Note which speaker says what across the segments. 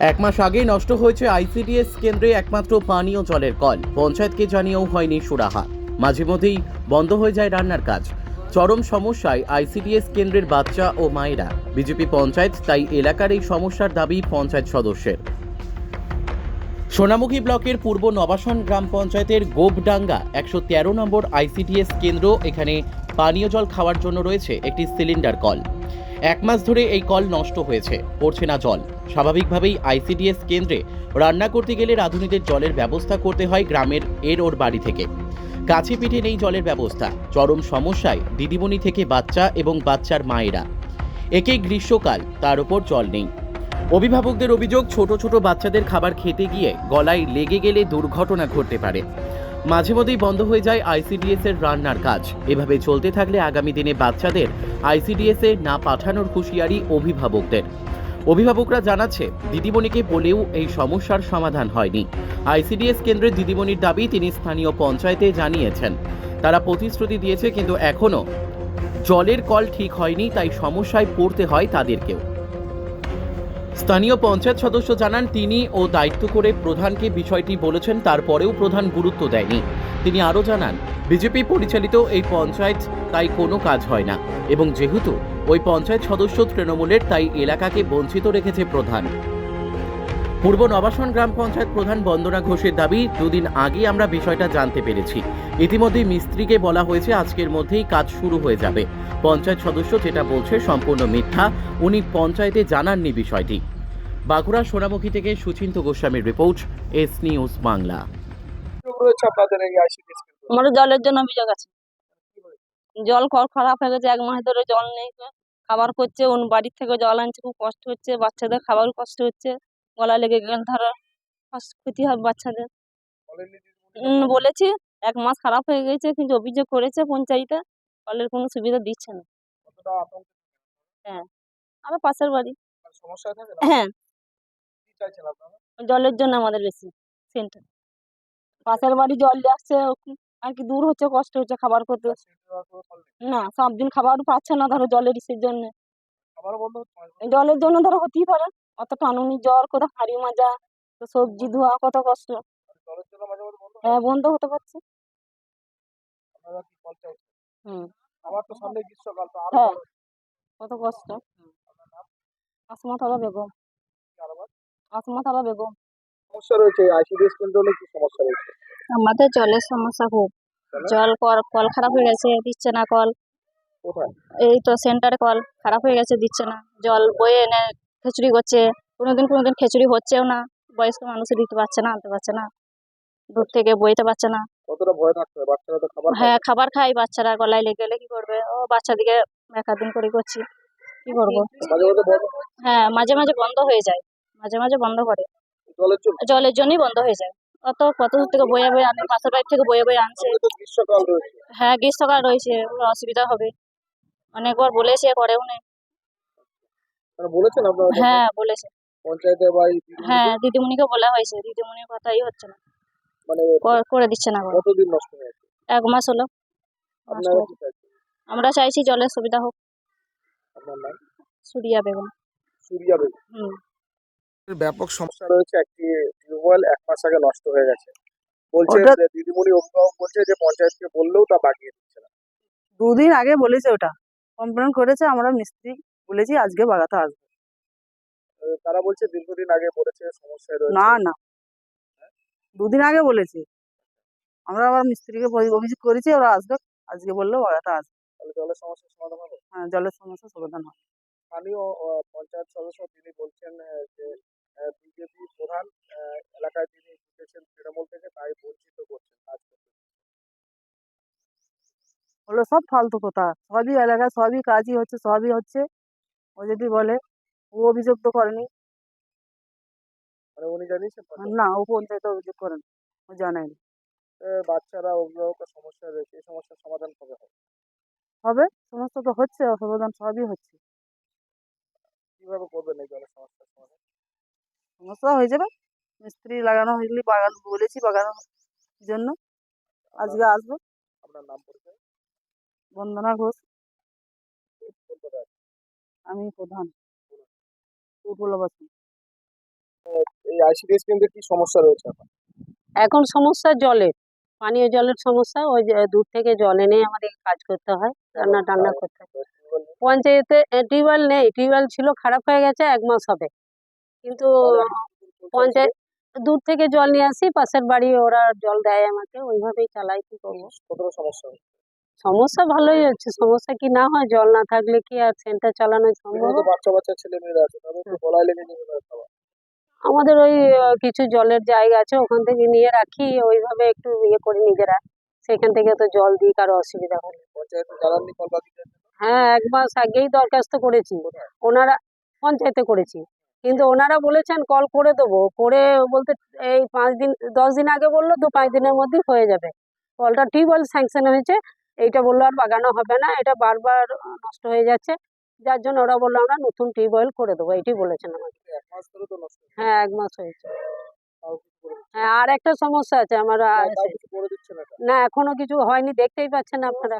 Speaker 1: এক মাস আগেই নষ্ট হয়েছে আইসিডিএস কেন্দ্রে একমাত্র পানীয় জলের কল। পঞ্চায়েতকে জানিয়েও হয়নি সুরাহা। মাঝে মধ্যেই বন্ধ হয়ে যায় রান্নার কাজ। চরম সমস্যায় আইসিডিএস কেন্দ্রের বাচ্চা ও মায়েরা। বিজেপি পঞ্চায়েত তাই এলাকার এই সমস্যার দাবি পঞ্চায়েত সদস্যের। সোনামুখী ব্লকের পূর্ব নবাসন গ্রাম পঞ্চায়েতের গোবডাঙ্গা একশো তেরো নম্বর আইসিডিএস কেন্দ্র এখানে পানীয় জল খাওয়ার জন্য রয়েছে একটি সিলিন্ডার কল। এক মাস ধরে এই কল নষ্ট হয়েছে। পড়ছে না জল। স্বাভাবিকভাবেই আইসিডিএস কেন্দ্রে রান্না করতে গেলে রাঁধুনিদের জলের ব্যবস্থা করতে হয় গ্রামের এর ওর বাড়ি থেকে। কাছে পিঠে নেই জলের ব্যবস্থা। চরম সমস্যায় দিদিমণি থেকে বাচ্চা এবং বাচ্চার মায়েরা। একে গ্রীষ্মকাল, তার উপর জল নেই। অভিভাবকদের অভিযোগ, ছোট ছোট বাচ্চাদের খাবার খেতে গিয়ে গলায় লেগে গেলে দুর্ঘটনা ঘটতে পারে। মাঝে মধ্যেই বন্ধ হয়ে যায় আইসিডিএস এর রান্নার কাজ। এভাবে চলতে থাকলে আগামী দিনে বাচ্চাদের আইসিডিএস এ না পাঠানোর হুঁশিয়ারি অভিভাবকদের। অভিভাবকরা জানাচ্ছে, দিদিমণিকে বলেও এই সমস্যার সমাধান হয়নি। আইসিডিএস কেন্দ্রের দিদিমণির দাবি তিনি স্থানীয় পঞ্চায়েতে জানিয়েছেন। তারা প্রতিশ্রুতি দিয়েছে, কিন্তু এখনও জলের কল ঠিক হয়নি, তাই সমস্যায় পড়তে হয় তাদেরকেও। স্থানীয় পঞ্চায়েত সদস্য জানান, তিনি ও দায়িত্ব করে প্রধানকে বিষয়টি বলেছেন, তারপরেও প্রধান গুরুত্ব দেয়নি। তিনি আরও জানান, বিজেপি পরিচালিত এই পঞ্চায়েত তাই কোনো কাজ হয় না এবং যেহেতু ওই পঞ্চায়েত সদস্য তৃণমূলের, তাই এলাকাকে বঞ্চিত রেখেছে প্রধান। পূর্ব নবাসন গ্রাম পঞ্চায়েত প্রধান বন্দনা ঘোষের দাবি, দুদিন আগে আমরা বিষয়টা জানতে পেরেছি। ইতিমধ্যেই মিস্ত্রিকে বলা হয়েছে, আজকের মধ্যেই কাজ শুরু হয়ে যাবে। পঞ্চায়েত সদস্য যেটা বলছে সম্পূর্ণ মিথ্যা, উনি পঞ্চায়েতে জানাননি বিষয়টি। বাঁকুড়া সোনামুখী থেকে সুচিন্ত গোস্বামীর রিপোর্ট এস নিউজ বাংলা।
Speaker 2: আমাদের জলের জন্য অভিযোগ আছে। জল খারাপ হয়ে গেছে এক মাস ধরে জল নেই। খাবার করছে অন্য বাড়ির থেকে জল আনছে খুব কষ্ট হচ্ছে বাচ্চাদের খাবারও কষ্ট হচ্ছে। গলা লেগে গেলে ধরো কষ্ট ক্ষতি হবে বাচ্চাদের। বলেছি এক মাস খারাপ হয়ে গেছে কিন্তু অভিযোগ করেছে পঞ্চায়েতে কলের কোনো সুবিধা দিচ্ছে না।
Speaker 3: হ্যাঁ।
Speaker 2: আমার পাশের বাড়ি।
Speaker 3: সমস্যায় থাকে না?
Speaker 2: হ্যাঁ।
Speaker 3: চাইছেন আপনারা?
Speaker 2: জলের জন্য আমাদের বেশি সেন্টার। পাশের বাড়ি জল আসছে আর কি দূর হচ্ছে কষ্ট হচ্ছে খাবার করতে। না সব দিন খাবার পাচ্ছে না ধরো জলের ইসের জন্য। জলের জন্য ধরো হতেই পারে অত টানুনি জ্বর কোথাও হাঁড়ি মাজা সবজি ধোয়া কত কষ্ট।
Speaker 3: হয়
Speaker 2: বন্ধ হতে পারছে। হ্যাঁ। কত কষ্ট।
Speaker 3: আপনার
Speaker 2: আসমা থালা বেগম? আসমা বেগম।
Speaker 3: সমস্যা রয়েছে আইসিডিএস কেন্দ্রে হলে কি সমস্যা রয়েছে?
Speaker 2: আমাদের জলের সমস্যা খুব। জল কল কল খারাপ হয়ে গেছে দিচ্ছে না কল। এই তো সেন্টারে কল খারাপ হয়ে গেছে দিচ্ছে না। জল বয়ে এনে খিচুড়ি করছে কোনোদিন কোনোদিন খিচুড়ি হচ্ছেও না। বয়স্ক মানুষ দিতে পারছে না আনতে পারছে না। দূর থেকে বইতে পারছে না।
Speaker 3: কতটা ভয় থাকতে বাচ্চারা তো খাবার
Speaker 2: হ্যাঁ খাবার খাই বাচ্চারা গলায় লেগে গেলে কি করবে? ও বাচ্চাদিকে এক দিন করে করছি। কি করব।
Speaker 3: হ্যাঁ
Speaker 2: মাঝে মাঝে বন্ধ হয়ে যায়। মাঝে মাঝে বন্ধ করে।
Speaker 3: জলের
Speaker 2: জন্যই বন্ধ হয়ে যায়। অত কত দূর থেকে বয়ে বয়ে আনে পাশের বাড়ি থেকে বয়ে বয়ে আনছে। হ্যাঁ গ্রীষ্মকাল রয়েছে অসুবিধা হবে। অনেকবার বলেছে করেও নেই।
Speaker 3: মানে বলেছেন
Speaker 2: হ্যাঁ বলেছে।
Speaker 3: পঞ্চায়েতে বা
Speaker 2: হ্যাঁ দিদিমণিকে বলা হয়েছে। দিদিমণির কথাই হচ্ছে না।
Speaker 3: মানে
Speaker 2: কর- দিচ্ছে না
Speaker 3: কতদিন নষ্ট
Speaker 2: এক মাস হলো। আমরা চাইছি জলের সুবিধা হোক। সুরিয়া বেগম।
Speaker 3: সুরিয়া বেগম।
Speaker 2: হুম।
Speaker 3: ব্যাপক সমস্যা রয়েছে একটি টিউবওয়েল এক মাস আগে নষ্ট হয়ে গেছে। বলছে
Speaker 4: ওটা-
Speaker 3: যে দিদিমণি অভিভাবক বলছে যে পঞ্চায়েতকে বললেও তা বাগিয়ে দিচ্ছে না।
Speaker 4: দুদিন আগে বলেছে ওটা। কমপ্লেন করেছে আমরা মিস্ত্রি বলেছি আজকে বাগাতে আসবে।
Speaker 3: আহ, তারা বলছে দীর্ঘদিন আগে বলেছে সমস্যায় রয়েছে।
Speaker 4: না না। দুদিন আগে বলেছে। আমরা আবার মিস্ত্রিকে অভিযোগ করেছি ওরা আসবে আজকে বলল বাগাতে আসবে।
Speaker 3: তাহলে জলের সমস্যার সমাধান হবে?
Speaker 4: হ্যাঁ জলের সমস্যা সমাধান হবে।
Speaker 3: স্থানীয় আহ, পঞ্চায়েত সদস্য তিনি বলছেন আহ, যে বিজেপি প্রধান এলাকায় তিনি জিতেছেন তৃণমূল থেকে তাই বঞ্চিত করছেন কাজ
Speaker 4: হলো সব ফালতু কথা সবই এলাকায় সবই কাজই হচ্ছে সবই হচ্ছে ও যদি বলে ও অভিযোগ তো করেনি।
Speaker 3: মানে উনি জানিয়েছেন
Speaker 4: না ও পঞ্চায়েতে অভিযোগ করেন ও জানায়নি।
Speaker 3: বাচ্চারা অভিভাবকের সমস্যা রয়েছে এই সমস্যার সমাধান কবে হবে?
Speaker 4: হবে সমস্ত তো হচ্ছে সমাধান সবই হচ্ছে।
Speaker 3: কীভাবে করবেন এই জলের সমস্যার সমাধান?
Speaker 4: সমস্যা হয়ে যাবে। মিস্ত্রি লাগানো হইলে বাগান বলেছি বাগানোর জন্য। আজকে আসব।
Speaker 3: আপনার নাম পরিচয়?
Speaker 4: বন্দনা ঘোষ। আমি প্রধান। উপলবাসন
Speaker 3: এই আইসিডিএস কেন্দ্রে কি সমস্যা রয়েছে এখন
Speaker 5: এখন সমস্যা জলের পানীয় জলের সমস্যা। ওই দূর থেকে জল এনে আমাদের কাজ করতে হয় রান্না টান্না করতে হয়। পঞ্চায়েতে টিউবওয়েল নেই টিউবওয়েল ছিল খারাপ হয়ে গেছে এক মাস হবে। কিন্তু পঞ্চায়েত দূর থেকে জল নিয়ে আসি পাশের বাড়ি ওরা জল দেয় আমাকে ওইভাবেই চালাই কি করব।
Speaker 3: সমস্যা?
Speaker 5: সমস্যা ভালোই হচ্ছে সমস্যা কি না হয় জল না থাকলে কি আর সেন্টার চালানো সম্ভব
Speaker 3: তো বাচ্চা বাচ্চা ছেলে মেয়েরা আছে গলায় লেগে খাবার
Speaker 5: আমাদের ওই কিছু জলের জায়গা আছে ওখান থেকে নিয়ে রাখি ওইভাবে একটু ইয়ে করি নিজেরা সেখান থেকে তো জল দিই কারও অসুবিধা হলে। হ্যাঁ এক মাস আগেই দরখাস্ত করেছি ওনারা পঞ্চায়েতে করেছি। কিন্তু ওনারা বলেছেন কল করে দেবো। করে বলতে এই পাঁচ দিন দশ দিন আগে বলল দু পাঁচ দিনের মধ্যেই হয়ে যাবে। কলটা টিউবওয়েল স্যাংশন হয়েছে। এইটা বলল আর বাগানো হবে না। এটা বারবার নষ্ট হয়ে যাচ্ছে। যার জন্য ওরা বলল আমরা নতুন টিউবওয়েল করে দেবো। এইটাই বলেছেন আমাকে। হ্যাঁ এক মাস হয়েছে।
Speaker 3: দিচ্ছে
Speaker 5: হ্যাঁ আর একটা সমস্যা আছে আমার
Speaker 3: এটা।
Speaker 5: না এখনও কিছু হয়নি দেখতেই পাচ্ছেন আপনারা।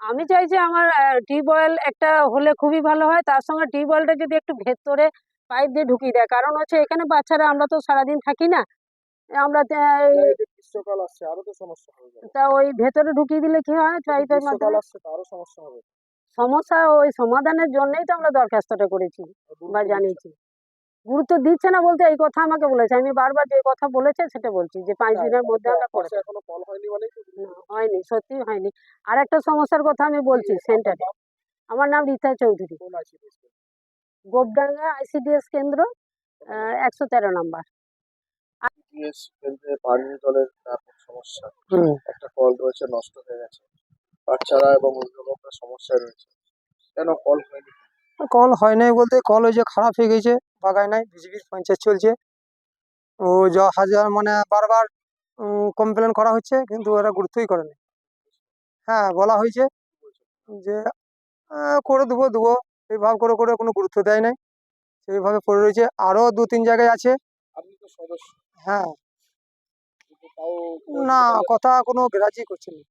Speaker 5: আমি চাইছি আমার টিউবওয়েল একটা হলে খুবই ভালো হয়। তার সঙ্গে টিউবওয়েলটা যদি একটু ভেতরে পাইপ দিয়ে ঢুকিয়ে দেয় কারণ হচ্ছে এখানে বাচ্চারা আমরা তো সারাদিন থাকি না। আমরা তে- এই-
Speaker 3: এই যে গ্রীষ্মকাল আসছে আরও তো সমস্যা হবে
Speaker 5: তা ওই ভেতরে ঢুকিয়ে দিলে কি হয়? পাইপের মাধ্যমে।
Speaker 3: আসছে আরও সমস্যা হবে।
Speaker 5: সমস্যা ওই সমাধানের জন্যই তো আমরা দরখাস্তটা করেছি বা জানিয়েছি। গুরুত্ব দিচ্ছে না বলতে এই কথা আমাকে বলেছে। আমি বারবার যে কথা বলেছে সেটা বলছি যে পাঁচ দিনের মধ্যে আমরা করে
Speaker 3: হয়নি মানে
Speaker 5: না, হয়নি সত্যি হয়নি। আর একটা সমস্যার কথা আমি বলছি সেন্টারে। আমার নাম রীতা চৌধুরী।
Speaker 3: আইসিডিএস
Speaker 5: গোপডাঙ্গা আইসিডিএস কেন্দ্র একশো তেরো নম্বর।
Speaker 3: জিএস কেন্দ্রে পানীয় জলের ব্যাপক সমস্যা। একটা কল রয়েছে নষ্ট হয়ে গেছে। বাচ্চারা এবং অভিভাবকরা সমস্যায় রয়েছে। কেন কল হয়নি?
Speaker 6: কল হয় নাই বলতে কল ওই যে খারাপ হয়ে গেছে। বাগায় নাই বিজেপির পঞ্চায়েত চলছে। ও যা হাজার মানে বারবার কমপ্লেন করা হচ্ছে কিন্তু ওরা গুরুত্বই করে না হ্যাঁ বলা হয়েছে যে করে দেবো দেবো। এইভাবে করে করে কোনো গুরুত্ব দেয় নাই। সেইভাবে পড়ে রয়েছে। আরও দু তিন জায়গায় আছে। হ্যাঁ। না কথা কোনো গ্রাহ্যই করছে না।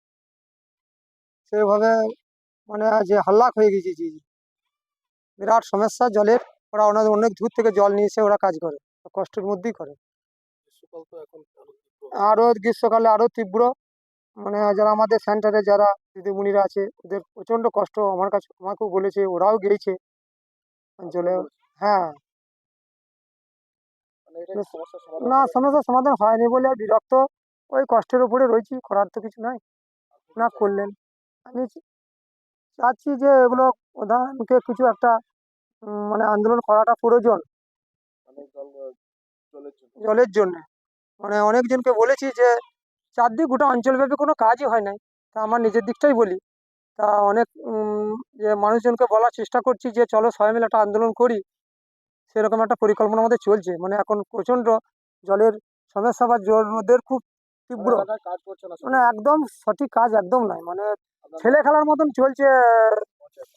Speaker 6: সেইভাবে মানে যে হাল্লাক হয়ে গেছে জি। বিরাট সমস্যা জলের। ওরা ওনাদের অনেক দূর থেকে জল নিয়ে এসে ওরা কাজ করে কষ্টের মধ্যেই করে। আরও গ্রীষ্মকালে আরও তীব্র। মানে যারা আমাদের সেন্টারে যারা দিদিমণিরা আছে ওদের প্রচণ্ড কষ্ট আমার কাছে আমাকেও বলেছে ওরাও গিয়েছে। জলে হ্যাঁ।
Speaker 3: মানে
Speaker 6: না? সমস্যার সমাধান হয়নি বলে আর বিরক্ত। ওই কষ্টের উপরে রয়েছি করার তো কিছু নাই। না করলেন। আমি চাচ্ছি যে এগুলো প্রধানকে কিছু একটা মানে আন্দোলন করাটা প্রয়োজন।
Speaker 3: মানে জলের জন্য।
Speaker 6: মানে অনেকজনকে বলেছি যে চারদিক গোটা অঞ্চলব্যাপী কোনো কাজই হয় নাই। তা আমার নিজের দিকটাই বলি। তা অনেক যে মানুষজনকে বলার চেষ্টা করছি যে চলো সবাই মিলে একটা আন্দোলন করি। সেরকম একটা পরিকল্পনা আমাদের চলছে। মানে এখন প্রচণ্ড জলের সমস্যা বা জলের খুব তীব্র।
Speaker 3: মানে
Speaker 6: একদম সঠিক কাজ একদম নয় মানে ছেলে খেলার মতন চলছে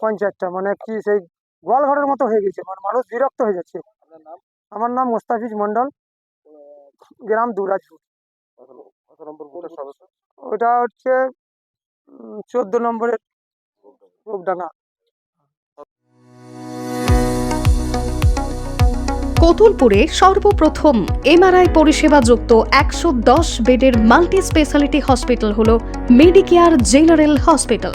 Speaker 6: পঞ্চায়েতটা। মানে কি সেই গোয়াল ঘরের মতো হয়ে গেছে মানে মানুষ বিরক্ত হয়ে যাচ্ছে। আমার নাম মোস্তাফিজ মন্ডল গ্রাম দুরাজপুর। ওটা হচ্ছে চোদ্দ নম্বরের গোপডাঙ্গা
Speaker 7: কতুলপুরে সর্বপ্রথম এমআরআই পরিষেবা যুক্ত একশো দশ বেডের মাল্টি স্পেশালিটি হসপিটাল হল মেডিকেয়ার জেনারেল হসপিটাল।